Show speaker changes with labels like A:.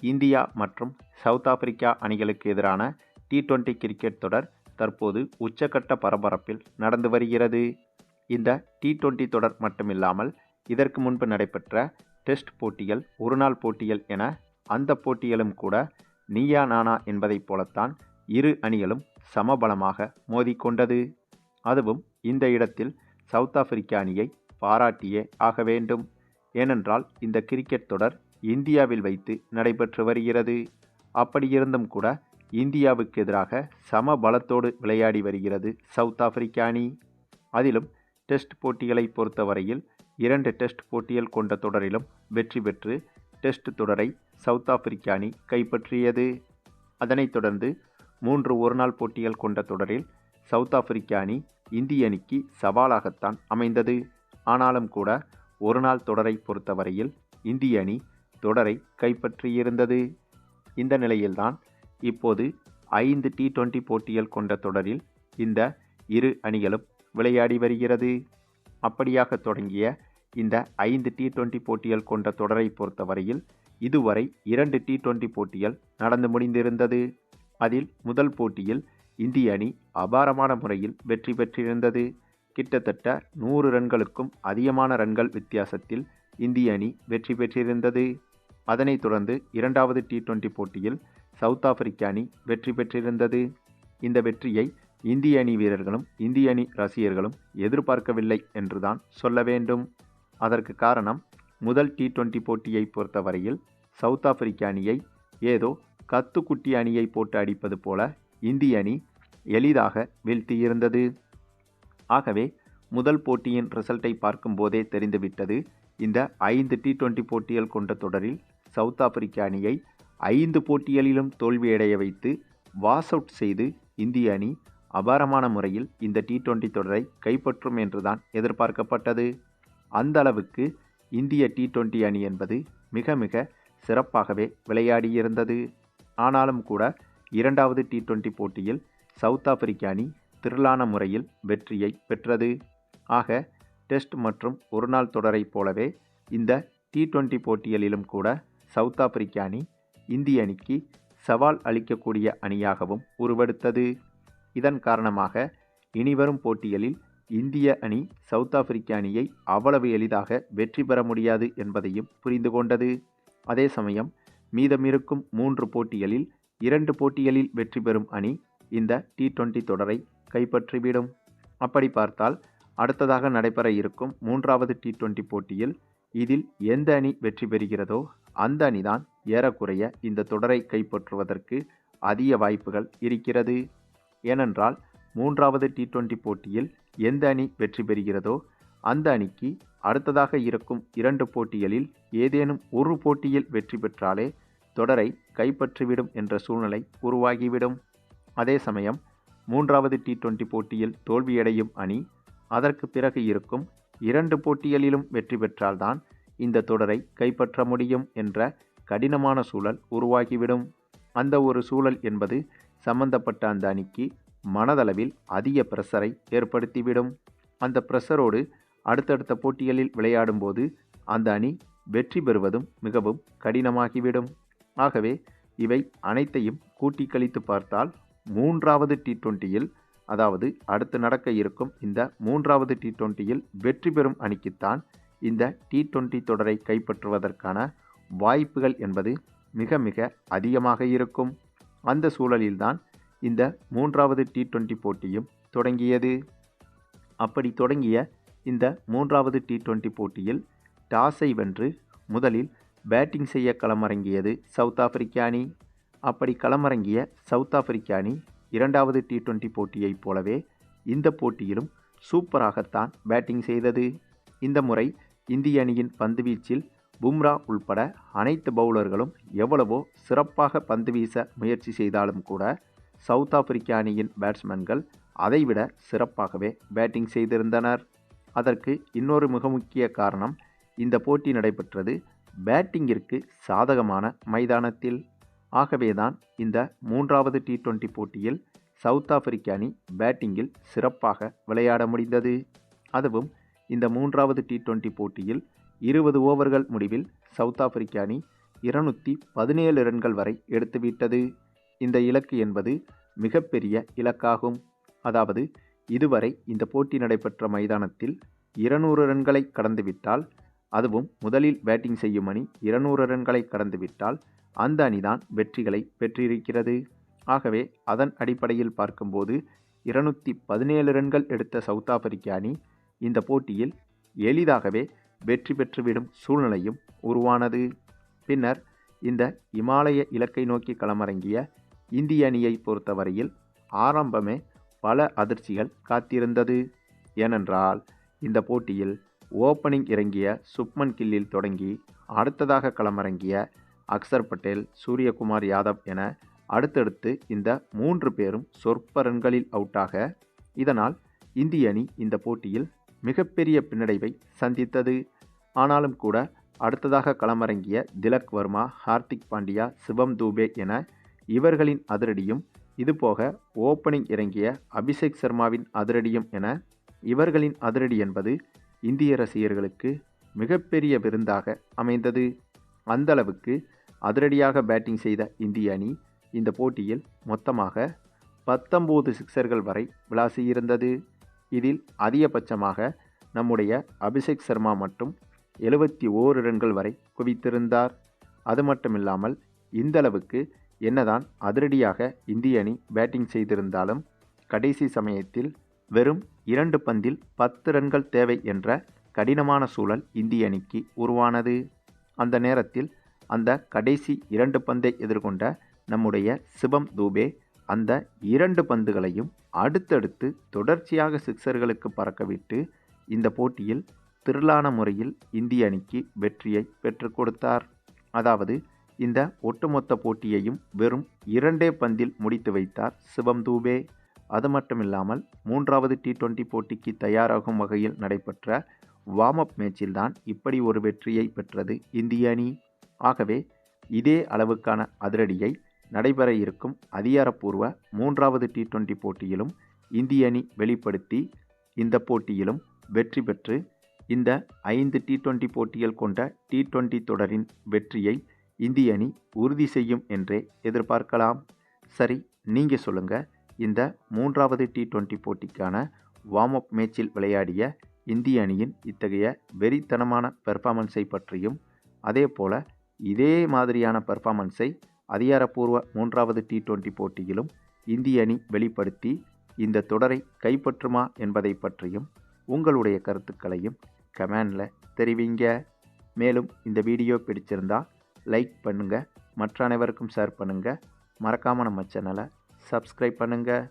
A: India மற்றும் south Africa அணிகளுக்கு எதிரான டி டுவெண்டி கிரிக்கெட் தொடர் தற்போது உச்சக்கட்ட பரபரப்பில் நடந்து வருகிறது. இந்த டி டுவெண்டி தொடர் மட்டுமில்லாமல் இதற்கு முன்பு நடைபெற்ற டெஸ்ட் போட்டிகள் ஒருநாள் போட்டிகள் என அந்த போட்டிகளும் கூட நீயா நானா என்பதைப் போலத்தான் இரு அணிகளும் சமபலமாக மோதிக்கொண்டது. அதுவும் இந்த இடத்தில் சவுத் ஆப்பிரிக்க அணியை பாராட்டியே ஆக வேண்டும். ஏனென்றால் இந்த கிரிக்கெட் தொடர் இந்தியாவில் வைத்து நடைபெற்று வருகிறது. அப்படியிருந்தும் கூட இந்தியாவுக்கு எதிராக சம பலத்தோடு விளையாடி வருகிறது சவுத் ஆப்பிரிக்க அணி. அதிலும் டெஸ்ட் போட்டிகளை பொறுத்தவரையில் இரண்டு டெஸ்ட் போட்டிகள் கொண்ட தொடரிலும் வெற்றி பெற்று டெஸ்ட் தொடரை சவுத் ஆப்பிரிக்க அணி கைப்பற்றியது. அதனைத் தொடர்ந்து மூன்று ஒருநாள் போட்டிகள் கொண்ட தொடரில் சவுத் ஆப்பிரிக்க அணி இந்திய அணிக்கு சவாலாகத்தான் அமைந்தது. ஆனாலும் கூட ஒருநாள் தொடரை பொறுத்தவரையில் இந்திய அணி தொடரை கைப்பற்றியிருந்தது. இந்த நிலையில்தான் இப்போது ஐந்து டி டுவெண்டி போட்டிகள் கொண்ட தொடரில் இந்த இரு அணிகளும் விளையாடி வருகிறது. அப்படியாக தொடங்கிய இந்த ஐந்து டி டுவெண்டி போட்டிகள் கொண்ட தொடரை பொறுத்தவரையில் இதுவரை இரண்டு டி டுவெண்டி போட்டிகள் நடந்து முடிந்திருந்தது. அதில் முதல் போட்டியில் இந்திய அணி அபாரமான முறையில் வெற்றி பெற்றிருந்தது. கிட்டத்தட்ட நூறு ரன்களுக்கும் அதிகமான ரன்கள் வித்தியாசத்தில் இந்திய அணி வெற்றி பெற்றிருந்தது. அதனைத் தொடர்ந்து இரண்டாவது டி டுவெண்டி போட்டியில் சவுத் ஆப்பிரிக்க அணி வெற்றி பெற்றிருந்தது. இந்த வெற்றியை இந்திய அணி வீரர்களும் இந்திய அணி ரசிகர்களும் எதிர்பார்க்கவில்லை என்றுதான் சொல்ல வேண்டும். அதற்கு காரணம் முதல் டி டுவெண்டி போட்டியை பொறுத்தவரையில் சவுத் ஆப்பிரிக்க அணியை ஏதோ கத்துக்குட்டி அணியை போட்டு அடிப்பது போல இந்திய அணி எளிதாக வீழ்த்தியிருந்தது. ஆகவே முதல் போட்டியின் ரிசல்ட்டை பார்க்கும்போதே தெரிந்துவிட்டது. இந்த ஐந்து டி டுவெண்டி போட்டிகள் கொண்ட தொடரில் சவுத் ஆப்பிரிக்க அணியை ஐந்து போட்டிகளிலும் தோல்வியடைய வைத்து வாஸ் அவுட் செய்து இந்திய அணி அபாரமான முறையில் இந்த டி டுவெண்டி தொடரை கைப்பற்றும் என்றுதான் எதிர்பார்க்கப்பட்டது. அந்த அளவுக்கு இந்திய டி டுவெண்டி அணி என்பது மிக மிக சிறப்பாகவே விளையாடியிருந்தது. ஆனாலும் கூட இரண்டாவது டி டுவெண்டி போட்டியில் சவுத் ஆப்பிரிக்க அணி திரளான முறையில் வெற்றியை பெற்றது. ஆக டெஸ்ட் மற்றும் ஒருநாள் தொடரைப் போலவே இந்த டி டுவெண்டி போட்டிகளிலும் கூட சவுத் ஆப்பிரிக்க அணி இந்திய அணிக்கு சவால் அளிக்கக்கூடிய அணியாகவும் உருவெடுத்தது. இதன் காரணமாக இனிவரும் போட்டிகளில் இந்திய அணி சவுத் ஆப்பிரிக்க அணியை அவ்வளவு எளிதாக வெற்றி பெற முடியாது என்பதையும் புரிந்து கொண்டது. அதே சமயம் மீதமிருக்கும் மூன்று போட்டிகளில் இரண்டு போட்டிகளில் வெற்றி பெறும் அணி இந்த டி டுவெண்டி தொடரை கைப்பற்றிவிடும். அப்படி பார்த்தால் அடுத்ததாக நடைபெற இருக்கும் மூன்றாவது டி டுவெண்டி போட்டியில் இதில் எந்த அணி வெற்றி பெறுகிறதோ அந்த அணிதான் ஏறக்குறைய இந்த தொடரை கைப்பற்றுவதற்கு அதிக வாய்ப்புகள் இருக்கிறது. ஏனென்றால் மூன்றாவது டி டுவெண்டி போட்டியில் எந்த அணி வெற்றி பெறுகிறதோ அந்த அணிக்கு அடுத்ததாக இருக்கும் இரண்டு போட்டிகளில் ஏதேனும் ஒரு போட்டியில் வெற்றி பெற்றாலே தொடரை கைப்பற்றிவிடும் என்ற சூழ்நிலை உருவாகிவிடும். அதே சமயம் மூன்றாவது டி டுவெண்டி போட்டியில் தோல்வியடையும் அணி அதற்கு பிறகு இருக்கும் இரண்டு போட்டிகளிலும் வெற்றி பெற்றால்தான் இந்த தொடரை கைப்பற்ற முடியும் என்ற கடினமான சூழல் உருவாகிவிடும். அந்த ஒரு சூழல் என்பது சம்பந்தப்பட்ட அந்த அணிக்கு மனதளவில் அதிக பிரஷரை ஏற்படுத்திவிடும். அந்த பிரஷரோடு அடுத்தடுத்த போட்டிகளில் விளையாடும்போது அந்த அணி வெற்றி பெறுவதும் மிகவும் கடினமாகிவிடும். ஆகவே இவை அனைத்தையும் கூட்டி கழித்து பார்த்தால் மூன்றாவது டி டுவெண்ட்டியில் அதாவது அடுத்து நடக்க இருக்கும் இந்த மூன்றாவது டி டுவெண்ட்டியில் வெற்றி பெறும் அணிக்குத்தான் இந்த டி டுவெண்ட்டி தொடரை கைப்பற்றுவதற்கான வாய்ப்புகள் என்பது மிக மிக அதிகமாக இருக்கும். அந்த சூழலில்தான் இந்த மூன்றாவது டி டுவெண்ட்டி போட்டியும் தொடங்கியது. அப்படி தொடங்கிய இந்த மூன்றாவது டி டுவெண்ட்டி போட்டியில் டாஸை வென்று முதலில் பேட்டிங் செய்ய களமிறங்கியது சவுத் ஆப்பிரிக்க அணி. அப்படி களமிறங்கிய சவுத் ஆப்பிரிக்க அணி இரண்டாவது டி டுவெண்ட்டி போட்டியைப் போலவே இந்த போட்டியிலும் சூப்பராகத்தான் பேட்டிங் செய்தது. இந்த முறை இந்திய அணியின் பந்துவீச்சில் பும்ரா உள்பட அனைத்து பவுலர்களும் எவ்வளவோ சிறப்பாக பந்து வீச முயற்சி செய்தாலும் கூட சவுத் ஆப்பிரிக்க அணியின் பேட்ஸ்மேன்கள் அதைவிட சிறப்பாகவே பேட்டிங் செய்திருந்தனர். அதற்கு இன்னொரு மிக முக்கிய காரணம் இந்த போட்டி நடைபெற்றது பேட்டிங்கிற்கு சாதகமான மைதானத்தில். ஆகவேதான் இந்த மூன்றாவது டி டுவெண்ட்டி போட்டியில் சவுத் ஆப்பிரிக்க அணி பேட்டிங்கில் சிறப்பாக விளையாட முடிந்தது. அதுவும் இந்த மூன்றாவது டி டுவெண்டி போட்டியில் இருபது ஓவர்கள் முடிவில் சவுத் ஆப்பிரிக்க அணி இருநூற்றி பதினேழு ரன்கள் வரை எடுத்துவிட்டது. இந்த இலக்கு என்பது மிகப்பெரிய இலக்காகும். அதாவது இதுவரை இந்த போட்டி நடைபெற்ற மைதானத்தில் இருநூறு ரன்களை கடந்துவிட்டால் அதுவும் முதலில் பேட்டிங் செய்யும் அணி இருநூறு ரன்களை கடந்துவிட்டால் அந்த அணிதான் வெற்றிகளை பெற்றிருக்கிறது. ஆகவே அதன் அடிப்படையில் பார்க்கும்போது இருநூற்றி பதினேழு ரன்கள் எடுத்த சவுத் ஆப்பிரிக்க அணி இந்த போட்டியில் எளிதாகவே வெற்றி பெற்றுவிடும் சூழ்நிலையும் உருவானது. பின்னர் இந்த இமாலய இலக்கை நோக்கி களமிறங்கிய இந்திய அணியை பொறுத்தவரையில் ஆரம்பமே பல அதிர்ச்சிகள் காத்திருந்தது. ஏனென்றால் இந்த போட்டியில் ஓப்பனிங் இறங்கிய சுப்மன் கில்லில் தொடங்கி அடுத்ததாக களமிறங்கிய அக்சர் பட்டேல் சூரியகுமார் யாதவ் என அடுத்தடுத்து இந்த மூன்று பேரும் சொற்ப ரன்களில் அவுட்டாக. இதனால் இந்திய அணி இந்த போட்டியில் மிகப்பெரிய பின்னடைவை சந்தித்தது. ஆனாலும் கூட அடுத்ததாக களமிறங்கிய திலக் வர்மா ஹார்திக் பாண்டியா சிவம் தூபே என இவர்களின் அதிரடியும் இதுபோக ஓப்பனிங் இறங்கிய அபிஷேக் சர்மாவின் அதிரடியும் என இவர்களின் அதிரடி என்பது இந்திய ரசிகர்களுக்கு மிகப்பெரிய விருந்தாக அமைந்தது. அந்தளவுக்கு அதிரடியாக பேட்டிங் செய்த இந்திய அணி இந்த போட்டியில் மொத்தமாக பத்தொம்போது சிக்சர்கள் வரை விளாசியிருந்தது. இதில் அதிகபட்சமாக நம்முடைய அபிஷேக் சர்மா மட்டும் எழுபத்தி ஓரு ரன்கள் வரை குவித்திருந்தார். அது மட்டுமில்லாமல் இந்தளவுக்கு என்னதான் அதிரடியாக இந்திய அணி பேட்டிங் செய்திருந்தாலும் கடைசி சமயத்தில் வெறும் இரண்டு பந்தில் பத்து ரன்கள் தேவை என்ற கடினமான சூழல் இந்திய அணிக்கு உருவானது. அந்த நேரத்தில் அந்த கடைசி இரண்டு பந்தை எதிர்கொண்ட நம்முடைய சிவம் தூபே அந்த இரண்டு பந்துகளையும் அடுத்தடுத்து தொடர்ச்சியாக சிக்சர்களுக்கு பறக்கவிட்டு இந்த போட்டியில் திரளான முறையில் இந்திய அணிக்கு வெற்றியை பெற்றுக் கொடுத்தார். அதாவது இந்த ஒட்டுமொத்த போட்டியையும் வெறும் இரண்டே பந்தில் முடித்து வைத்தார் சிவம் தூபே. அது மட்டுமில்லாமல் மூன்றாவது டி டுவெண்ட்டி போட்டிக்கு தயாராகும் வகையில் நடைபெற்ற வார்ம் அப் மேட்சில்தான் இப்படி ஒரு வெற்றியை பெற்றது இந்திய அணி. ஆகவே இதே அளவுக்கான அதிரடியை நடைபெற இருக்கும் அதிகாரப்பூர்வ மூன்றாவது டி டுவெண்டி போட்டியிலும் இந்திய அணி வெளிப்படுத்தி இந்த போட்டியிலும் வெற்றி பெற்று இந்த ஐந்து டி டுவெண்ட்டி போட்டிகள் கொண்ட டி டுவெண்ட்டி தொடரின் வெற்றியை இந்திய அணி உறுதி செய்யும் என்றே எதிர்பார்க்கலாம். சரி நீங்கள் சொல்லுங்கள் இந்த மூன்றாவது டி டுவெண்டி போட்டிக்கான வார்ம் அப் மேட்சில் விளையாடிய இந்திய அணியின் இத்தகைய வெறித்தனமான பெர்ஃபார்மன்ஸை பற்றியும் அதே போல் இதே மாதிரியான பெர்ஃபார்மன்ஸை அதிகாரப்பூர்வ மூன்றாவது டி டுவெண்டி போட்டியிலும் இந்திய அணி வெளிப்படுத்தி இந்த தொடரை கைப்பற்றுமா என்பதை பற்றியும் உங்களுடைய கருத்துக்களையும் கமெண்டில் தெரிவிங்க. மேலும் இந்த வீடியோ பிடிச்சிருந்தால் லைக் பண்ணுங்கள் மற்ற அனைவருக்கும் ஷேர் பண்ணுங்கள் மறக்காமல் நம்ம சேனலை சப்ஸ்கிரைப் பண்ணுங்கள்